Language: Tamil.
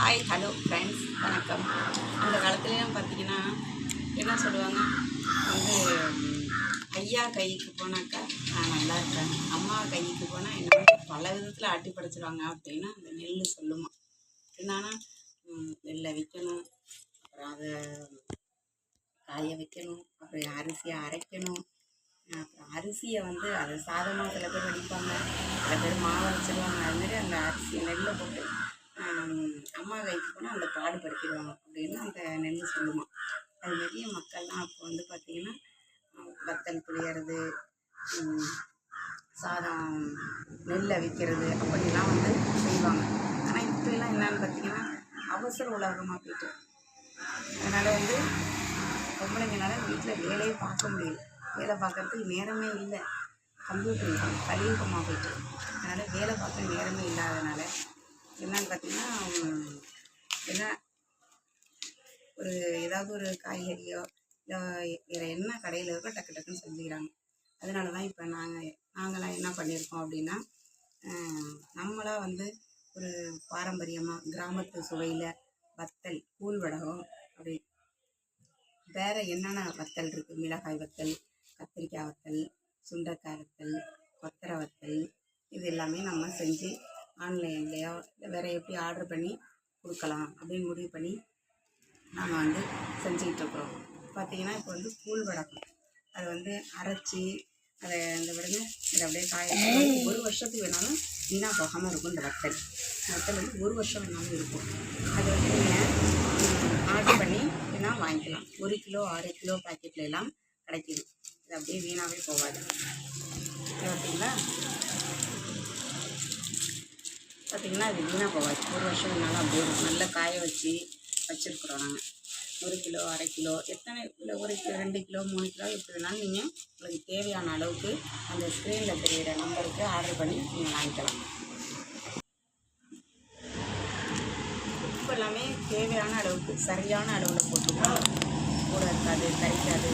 ஹாய் ஹலோ ஃப்ரெண்ட்ஸ் வணக்கம். அந்த காலத்துலலாம் பார்த்தீங்கன்னா என்ன சொல்லுவாங்க? வந்து ஐயா கைக்கு போனாக்கா நான் நல்லா இருக்கேன் அம்மா கைக்கு போனால் என்ன பல விதத்தில் ஆட்டி படைச்சிருவாங்க. அப்படின்னா அந்த நெல் சொல்லுமா. என்னன்னா நெல்லை விற்கணும். அப்புறம் அதை காய வைக்கணும் அப்புறம் அரிசியை அரைக்கணும். அப்புறம் அரிசியை வந்து அது சாதமாக சில பேர் வடிப்பாங்க. சில பேர் மாவு வச்சிருவாங்க அதுமாரி அந்த அரிசியை நெல்லை போட்டு அம்மா வயிற்று போனால் அந்த காடு படுத்திடுவாங்க அப்படின்னு அந்த நெல் சொல்லுவான் அது மாரி மக்கள்லாம் அப்போ வந்து பார்த்திங்கன்னா வத்தல் புளியறது சாதம் நெல்லை விற்கிறது அப்படிலாம் வந்து செய்வாங்க. ஆனால் இப்போ எல்லாம் என்னன்னு பார்த்தீங்கன்னா அவசர உலகமாக போயிட்டு. அதனால் வந்து பொம்பளைங்கனால வீட்டில் வேலையே பார்க்க முடியல. வேலை பார்க்கறதுக்கு நேரமே இல்லை. கம்ப்யூட்டர் கலியுகமாக போயிட்டு. அதனால் வேலை பார்க்க நேரமே இல்லாதனால என்னன்னு பார்த்தீங்கன்னா உம், என்ன ஒரு ஏதாவது ஒரு காய்கறியோ இல்லை வேறு என்ன கடையில் இருக்கோ டக்கு டக்குன்னு செஞ்சுக்கிறாங்க. அதனால தான் இப்போ நாங்கள் நாங்களாம் என்ன பண்ணியிருக்கோம் அப்படின்னா நம்மளாக நம்மளா வந்து ஒரு பாரம்பரியமாக கிராமத்து சுவையில் வத்தல் கூழ் வடகம் அப்படி. வேற என்னென்ன வத்தல் இருக்குது மிளகாய் வத்தல் கத்திரிக்காய் வத்தல் சுண்டக்காய் வத்தல் கொத்தரை வத்தல் இது எல்லாமே நம்ம செஞ்சு ஆன்லைன்லேயோ இல்லை வேறு எப்படி ஆர்டர் பண்ணி கொடுக்கலாம் அப்படின்னு முடிவு பண்ணி நாம் வந்து செஞ்சுக்கிட்டு இருக்கிறோம். பார்த்தீங்கன்னா இப்போ வந்து கூழ் வடகம். அதை வந்து அரைச்சி அதை இந்த விடுங்க இதை அப்படியே காய ஒரு வருஷத்துக்கு வேணாலும் வீணாக போகாமல் இருக்கும் இந்த வத்தல். வத்தல் வந்து ஒரு வருஷம் வேணாலும் இருக்கும். அதை வந்து நீங்கள் ஆர்டர் பண்ணி வேணால் வாங்கிக்கலாம். ஒரு கிலோ ஆறு கிலோ பாக்கெட்ல எல்லாம் கிடைக்கிது. இது அப்படியே வீணாகவே போகாது. பார்த்தீங்களா பார்த்தீங்கன்னா அது வீணாக போகாது ஒரு வருஷம் வேணாலும் அப்படியே நல்லா காய வச்சு வச்சுருக்குறோம் நாங்கள் ஒரு கிலோ அரை கிலோ எத்தனை கிலோ ஒரு கிலோ ரெண்டு கிலோ மூணு கிலோ எப்படி வேணாலும் நீங்கள் உங்களுக்கு தேவையான அளவுக்கு அந்த ஸ்க்ரீனில் தெரிகிற நம்பருக்கு ஆர்டர் பண்ணி நீங்கள் வாங்கிக்கலாம். இப்போ எல்லாமே தேவையான அளவுக்கு சரியான அளவில் போட்டுக்கணும். கூட இருக்காது கறிக்காது